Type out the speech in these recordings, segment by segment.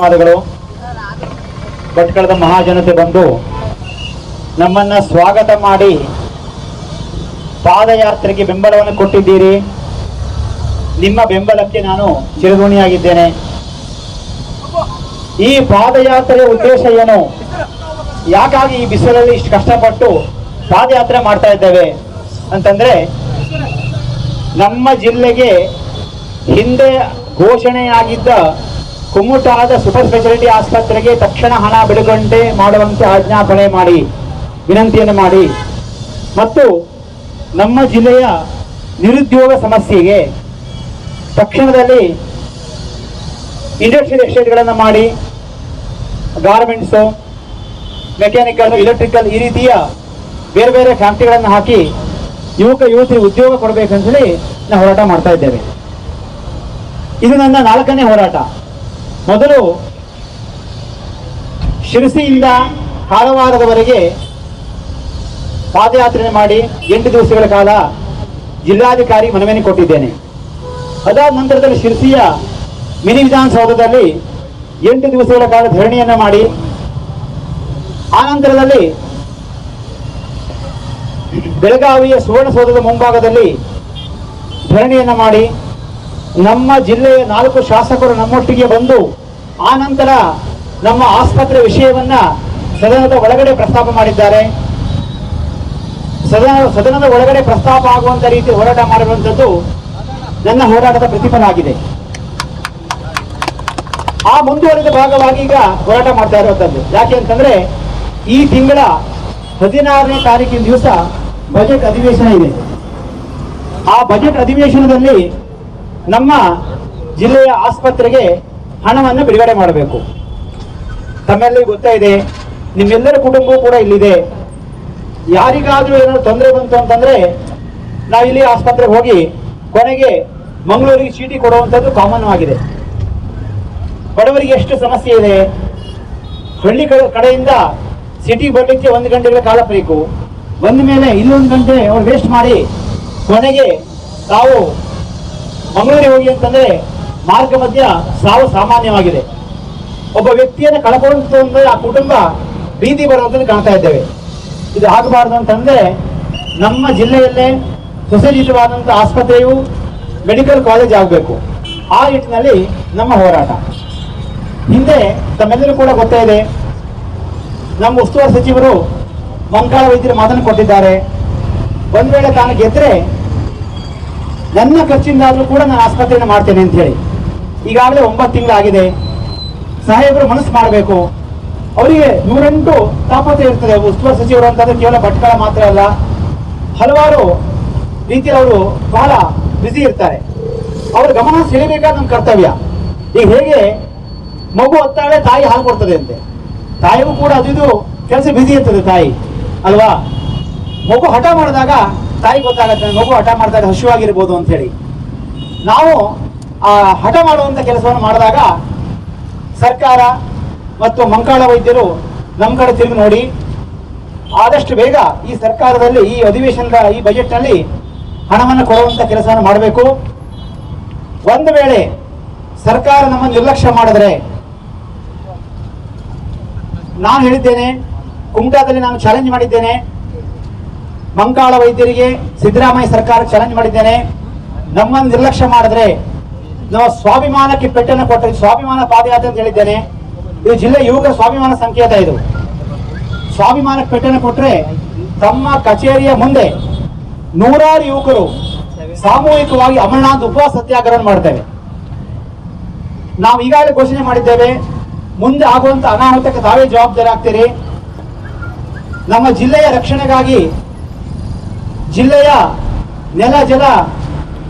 ಮಾದಗಳು ಭಟ್ಕಳದ ಮಹಾಜನತೆ ಬಂದು ನಮ್ಮನ್ನ ಸ್ವಾಗತ ಮಾಡಿ ಪಾದಯಾತ್ರೆಗೆ ಬೆಂಬಲವನ್ನು ಕೊಟ್ಟಿದ್ದೀರಿ. ನಿಮ್ಮ ಬೆಂಬಲಕ್ಕೆ ನಾನು ಚಿರಋಣಿಯಾಗಿದ್ದೇನೆ. ಈ ಪಾದಯಾತ್ರೆಯ ಉದ್ದೇಶ ಏನು? ಯಾಕಾಗಿ ಈ ಬಿಸಿಲಲ್ಲಿ ಇಷ್ಟು ಕಷ್ಟಪಟ್ಟು ಪಾದಯಾತ್ರೆ ಮಾಡ್ತಾ ಇದ್ದೇವೆ? ಅಂತಂದ್ರೆ ನಮ್ಮ ಜಿಲ್ಲೆಗೆ ಹಿಂದೆ ಘೋಷಣೆಯಾಗಿದ್ದ ಕುಮ್ಮುಟಾದ ಸೂಪರ್ ಸ್ಪೆಷಾಲಿಟಿ ಆಸ್ಪತ್ರೆಗೆ ತಕ್ಷಣ ಹಣ ಬಿಡುಗಡೆ ಮಾಡುವಂತೆ ಆಜ್ಞಾಪನೆ ಮಾಡಿ, ವಿನಂತಿಯನ್ನು ಮಾಡಿ. ಮತ್ತು ನಮ್ಮ ಜಿಲ್ಲೆಯ ನಿರುದ್ಯೋಗ ಸಮಸ್ಯೆಗೆ ತಕ್ಷಣದಲ್ಲಿ ಇಂಡಸ್ಟ್ರಿಯಲ್ ಎಸ್ಟೇಟ್ಗಳನ್ನು ಮಾಡಿ ಗಾರ್ಮೆಂಟ್ಸು ಮೆಕ್ಯಾನಿಕಲ್ ಎಲೆಕ್ಟ್ರಿಕಲ್ ಈ ರೀತಿಯ ಬೇರೆ ಬೇರೆ ಫ್ಯಾಕ್ಟ್ರಿಗಳನ್ನು ಹಾಕಿ ಯುವಕ, ಯುವತಿ ಉದ್ಯೋಗ ಕೊಡಬೇಕಂತೇಳಿ ನಾವು ಹೋರಾಟ ಮಾಡ್ತಾ ಇದ್ದೇವೆ. ಇದು ನನ್ನ ನಾಲ್ಕನೇ ಹೋರಾಟ. ಮೊದಲು ಶಿರಸಿಯಿಂದ ಕಾರವಾರದವರೆಗೆ ಪಾದಯಾತ್ರೆ ಮಾಡಿ ಎಂಟು ದಿವಸಗಳ ಕಾಲ ಜಿಲ್ಲಾಧಿಕಾರಿ ಮನವಿಯನ್ನು ಕೊಟ್ಟಿದ್ದೇನೆ. ಅದಾದ ನಂತರದಲ್ಲಿ ಶಿರಸಿಯ ಮಿನಿ ವಿಧಾನಸೌಧದಲ್ಲಿ ಎಂಟು ದಿವಸಗಳ ಕಾಲ ಧರಣಿಯನ್ನು ಮಾಡಿ, ಆ ನಂತರದಲ್ಲಿ ಬೆಳಗಾವಿಯ ಸುವರ್ಣಸೌಧದ ಮುಂಭಾಗದಲ್ಲಿ ಧರಣಿಯನ್ನು ಮಾಡಿ, ನಮ್ಮ ಜಿಲ್ಲೆಯ ನಾಲ್ಕು ಶಾಸಕರು ನಮ್ಮೊಟ್ಟಿಗೆ ಬಂದು ಆ ನಂತರ ನಮ್ಮ ಆಸ್ಪತ್ರೆ ವಿಷಯವನ್ನ ಸದನದ ಒಳಗಡೆ ಪ್ರಸ್ತಾಪ ಮಾಡಿದ್ದಾರೆ. ಸದನ, ಸದನದ ಒಳಗಡೆ ಪ್ರಸ್ತಾಪ ಆಗುವಂತ ರೀತಿ ಹೋರಾಟ ಮಾಡಿರುವಂಥದ್ದು ನನ್ನ ಹೋರಾಟದ ಪ್ರತಿಫಲ ಆಗಿದೆ ಆ ಮುಂದುವರೆದ ಭಾಗವಾಗಿ ಈಗ ಹೋರಾಟ ಮಾಡ್ತಾ ಇರುವಂಥದ್ದು. ಯಾಕೆ ಅಂತಂದ್ರೆ ಈ ತಿಂಗಳ ಹದಿನಾರನೇ ತಾರೀಕಿನ ದಿವಸ ಬಜೆಟ್ ಅಧಿವೇಶನ ಇದೆ. ಆ ಬಜೆಟ್ ಅಧಿವೇಶನದಲ್ಲಿ ನಮ್ಮ ಜಿಲ್ಲೆಯ ಆಸ್ಪತ್ರೆಗೆ ಹಣವನ್ನು ಬಿಡುಗಡೆ ಮಾಡಬೇಕು. ತಮ್ಮೆಲ್ಲರಿಗೂ ಗೊತ್ತಾ ಇದೆ, ನಿಮ್ಮೆಲ್ಲರ ಕುಟುಂಬವೂ ಕೂಡ ಇಲ್ಲಿದೆ. ಯಾರಿಗಾದ್ರೂ ಏನಾದ್ರು ತೊಂದರೆ ಬಂತು ಅಂತಂದ್ರೆ ನಾವು ಇಲ್ಲಿ ಆಸ್ಪತ್ರೆಗೆ ಹೋಗಿ ಕೊನೆಗೆ ಮಂಗಳೂರಿಗೆ ಚೀಟಿ ಕೊಡುವಂಥದ್ದು ಕಾಮನ್ ಆಗಿದೆ. ಬಡವರಿಗೆ ಎಷ್ಟು ಸಮಸ್ಯೆ ಇದೆ? ಹಳ್ಳಿ ಕಡೆ ಕಡೆಯಿಂದ ಸಿಟಿ ಬರ್ಲಿಕ್ಕೆ ಒಂದು ಗಂಟೆಗಳ ಕಾಲ ಬೇಕು. ಬಂದ ಮೇಲೆ ಇನ್ನೊಂದು ಗಂಟೆ ಅವ್ರು ವೇಸ್ಟ್ ಮಾಡಿ ಕೊನೆಗೆ ತಾವು ಮಂಗಳೂರಿಗೆ ಹೋಗಿ ಅಂತಂದ್ರೆ ಮಾರ್ಗ ಮಧ್ಯ ಸಾವು ಸಾಮಾನ್ಯವಾಗಿದೆ. ಒಬ್ಬ ವ್ಯಕ್ತಿಯನ್ನು ಕಳ್ಕೊಂಡು ಅಂದ್ರೆ ಆ ಕುಟುಂಬ ಬೀದಿ ಬರುವಂಥದ್ದು ಕಾಣ್ತಾ ಇದ್ದೇವೆ. ಇದು ಆಗಬಾರ್ದು ಅಂತಂದ್ರೆ ನಮ್ಮ ಜಿಲ್ಲೆಯಲ್ಲೇ ಸುಸಜ್ಜಿತವಾದಂಥ ಆಸ್ಪತ್ರೆಯು ಮೆಡಿಕಲ್ ಕಾಲೇಜ್ ಆಗಬೇಕು. ಆ ನಿಟ್ಟಿನಲ್ಲಿ ನಮ್ಮ ಹೋರಾಟ. ಹಿಂದೆ ತಮ್ಮೆಲ್ಲರೂ ಕೂಡ ಗೊತ್ತೇ ಇದೆ. ನಮ್ಮ ಉಸ್ತುವಾರಿ ಸಚಿವರು ಮಂಕಾಳ ವೈದ್ಯರು ಮಾತನ್ನು ಕೊಟ್ಟಿದ್ದಾರೆ. ಒಂದ್ ವೇಳೆ ತಾನು ಗೆದ್ರೆ ನನ್ನ ಖರ್ಚಿಂದಾದರೂ ಕೂಡ ನಾನು ಆಸ್ಪತ್ರೆಯನ್ನು ಮಾಡ್ತೇನೆ ಅಂತ ಹೇಳಿ. ಈಗಾಗಲೇ ಒಂಬತ್ತು ತಿಂಗಳಾಗಿದೆ. ಸಾಹೇಬರು ಮನಸ್ಸು ಮಾಡಬೇಕು. ಅವರಿಗೆ ನೂರೆಂಟು ತಾಪತ್ರೆ ಇರ್ತದೆ. ಉಸ್ತುವಾರಿ ಸಚಿವರು ಅಂತಂದ್ರೆ ಕೇವಲ ಭಟ್ಕಳ ಮಾತ್ರ ಅಲ್ಲ, ಹಲವಾರು ರೀತಿಯಲ್ಲಿ ಅವರು ಬಹಳ ಬ್ಯುಸಿ ಇರ್ತಾರೆ. ಅವರ ಗಮನ ಸೆಳಿಬೇಕಾದ ನಮ್ಮ ಕರ್ತವ್ಯ. ಈಗ ಹೇಗೆ ಮಗು ಹೊತ್ತಾಳೆ, ತಾಯಿ ಹಾಲು ಕೊಡ್ತದೆ ಅಂತೆ. ತಾಯಿಗೂ ಕೂಡ ಅದು ಇದು ಕೆಲಸ ಬ್ಯುಸಿ ಇರ್ತದೆ ತಾಯಿ, ಅಲ್ವಾ? ಮಗು ಹಠ ಮಾಡಿದಾಗ ತಾಯಿ ಗೊತ್ತಾಗತ್ತೆ, ಮಗು ಹಠ ಮಾಡಿದಾಗ ಹಸಿವಾಗಿರ್ಬೋದು ಅಂತ ಹೇಳಿ. ನಾವು ಆ ಹಠ ಮಾಡುವಂತ ಕೆಲಸವನ್ನು ಮಾಡಿದಾಗ ಸರ್ಕಾರ ಮತ್ತು ಮಂಕಾಳ ವೈದ್ಯರು ನಮ್ಮ ಕಡೆ ತಿರುಗಿ ನೋಡಿ ಆದಷ್ಟು ಬೇಗ ಈ ಸರ್ಕಾರದಲ್ಲಿ ಈ ಅಧಿವೇಶನದ ಈ ಬಜೆಟ್ನಲ್ಲಿ ಹಣವನ್ನು ಕೊಡುವಂತ ಕೆಲಸವನ್ನು ಮಾಡಬೇಕು. ಒಂದು ವೇಳೆ ಸರ್ಕಾರ ನಮ್ಮನ್ನು ನಿರ್ಲಕ್ಷ್ಯ ಮಾಡಿದ್ರೆ ನಾನು ಹೇಳಿದ್ದೇನೆ, ಕುಮಟಾದಲ್ಲಿ ನಾನು ಚಾಲೆಂಜ್ ಮಾಡಿದ್ದೇನೆ, ಮಂಕಾಳ ವೈದ್ಯರಿಗೆ ಸಿದ್ದರಾಮಯ್ಯ ಸರ್ಕಾರ ಚಾಲೆಂಜ್ ಮಾಡಿದ್ದೇನೆ. ನಮ್ಮನ್ನು ನಿರ್ಲಕ್ಷ್ಯ ಮಾಡಿದ್ರೆ ನಾವು ಸ್ವಾಭಿಮಾನಕ್ಕೆ ಪೆಟ್ಟನ್ನು ಕೊಟ್ಟರೆ ಸ್ವಾಭಿಮಾನ ಪಾದಯಾತ್ರೆ ಅಂತ ಹೇಳಿದ್ದೇನೆ. ಇದು ಜಿಲ್ಲೆ ಯುವಕ ಸ್ವಾಭಿಮಾನ ಸಂಕೇತ ಇದು. ಸ್ವಾಭಿಮಾನಕ್ಕೆ ಪೆಟ್ಟನ್ನು ಕೊಟ್ಟರೆ ತಮ್ಮ ಕಚೇರಿಯ ಮುಂದೆ ನೂರಾರು ಯುವಕರು ಸಾಮೂಹಿಕವಾಗಿ ಅಮರನಾಥ್ ಉಪವಾಸ ಸತ್ಯಾಗ್ರಹ ಮಾಡ್ತೇವೆ ನಾವು ಈಗಾಗಲೇ ಘೋಷಣೆ ಮಾಡಿದ್ದೇವೆ, ಮುಂದೆ ಆಗುವಂತ ಅನಾಹುತಕ್ಕೆ ತಾವೇ ಜವಾಬ್ದಾರಿ ಆಗ್ತೀರಿ ನಮ್ಮ ಜಿಲ್ಲೆಯ ರಕ್ಷಣೆಗಾಗಿ ಜಿಲ್ಲೆಯ ನೆಲ, ಜಲ,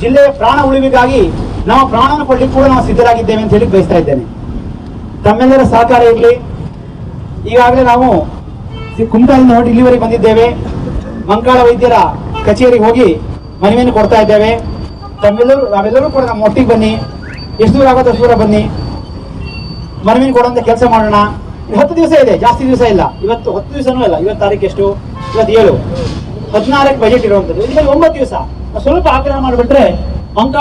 ಜಿಲ್ಲೆಯ ಪ್ರಾಣ ಉಳಿವಿಗಾಗಿ ನಾವು ಪ್ರಾಣವನ್ನು ಕೊಡ್ಲಿಕ್ಕೆ ಕೂಡ ನಾವು ಸಿದ್ಧರಾಗಿದ್ದೇವೆ ಅಂತ ಹೇಳಿ ಬಯಸ್ತಾ ಇದ್ದೇನೆ. ತಮ್ಮೆಲ್ಲರ ಸಹಕಾರ ಇರಲಿ. ಈಗಾಗಲೇ ನಾವು ಕುಮಟಾದಿಂದ ಹೊರಟು ಇಲ್ಲಿವರೆಗೆ ಬಂದಿದ್ದೇವೆ. ಮಂಕಾಳ ವೈದ್ಯರ ಕಚೇರಿಗೆ ಹೋಗಿ ಮನವಿಯನ್ನು ಕೊಡ್ತಾ ಇದ್ದೇವೆ. ತಮ್ಮೆಲ್ಲರೂ, ನಾವೆಲ್ಲರೂ ಕೂಡ ನಮ್ಮ ಒಟ್ಟಿಗೆ ಬನ್ನಿ. ಎಷ್ಟು ದೂರ ಆಗುತ್ತೋ ಅಷ್ಟು ದೂರ ಬನ್ನಿ. ಮನವಿನ ಕೊಡುವಂತ ಕೆಲಸ ಮಾಡೋಣ. ಹತ್ತು ದಿವಸ ಇದೆ, ಜಾಸ್ತಿ ದಿವಸ ಇಲ್ಲ. ಇವತ್ತು ಹತ್ತು ದಿವಸನೂ ಇಲ್ಲ ಇವತ್ತು ತಾರೀಕು ಎಷ್ಟು? ಇವತ್ತು ಏಳು. ಹದಿನಾರಕ್ಕೆ ಬಜೆಟ್ ಇರುವಂಥದ್ದು. ಇದರಲ್ಲಿ ಒಂಬತ್ತು ದಿವಸ. ಸ್ವಲ್ಪ ಆಗ್ರಹ ಮಾಡಿಬಿಟ್ರೆ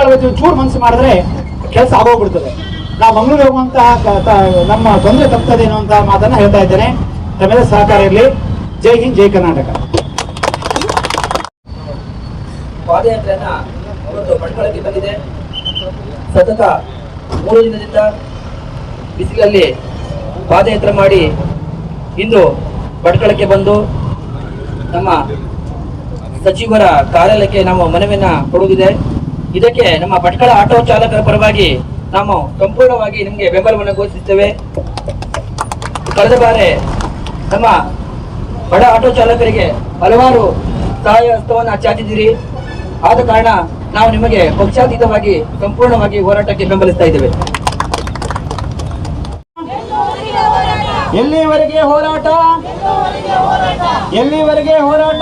ವೈದ್ಯರು ಚೂರು ಮನಸ್ಸು ಮಾಡಿದ್ರೆ ಕೆಲಸ ಆಗೋಗ್ಬಿಡ್ತದೆ. ನಾವು ಮಂಗಳೂರು ಹೋಗುವಂತಹ ನಮ್ಮ ತೊಂದರೆ ತಪ್ತದೇನೋ ಅಂತ ಮಾತನ್ನ ಹೇಳ್ತಾ ಇದ್ದೇನೆ. ತಮ್ಮೆಲ್ಲ ಸಹಕಾರ ಇರಲಿ. ಜೈ ಹಿಂದ್, ಜೈ ಕರ್ನಾಟಕ. ಪಾದಯಾತ್ರೆಯನ್ನ ಒಂದು ಬಂದಿದೆ. ಸತತ ಮೂರು ದಿನದಿಂದ ಬಿಸಿಲಲ್ಲಿ ಪಾದಯಾತ್ರೆ ಮಾಡಿ ಇಂದು ಪಡ್ಕಳಕ್ಕೆ ಬಂದು ನಮ್ಮ ಸಚಿವರ ಕಾರ್ಯಾಲಯಕ್ಕೆ ನಾವು ಮನವಿಯನ್ನ ಕೊಡುವುದಿದೆ. ಇದಕ್ಕೆ ನಮ್ಮ ಭಟ್ಕಳ ಆಟೋ ಚಾಲಕರ ಪರವಾಗಿ ನಾವು ಸಂಪೂರ್ಣವಾಗಿ ನಿಮಗೆ ಬೆಂಬಲವನ್ನು ಘೋಷಿಸುತ್ತೇವೆ. ಕಳೆದ ಬಾರಿ ನಮ್ಮ ಬಡ ಆಟೋ ಚಾಲಕರಿಗೆ ಹಲವಾರು ಸಹಾಯ ಹಸ್ತವನ್ನು ಚಾಚಿದ್ದೀರಿ ಆದ ಕಾರಣ ನಾವು ನಿಮಗೆ ಪಕ್ಷಾತೀತವಾಗಿ ಸಂಪೂರ್ಣವಾಗಿ ಹೋರಾಟಕ್ಕೆ ಬೆಂಬಲಿಸ್ತಾ ಇದ್ದೇವೆ. ಎಲ್ಲಿವರೆಗೆ ಹೋರಾಟ? ಎಲ್ಲಿವರೆಗೆ ಹೋರಾಟ?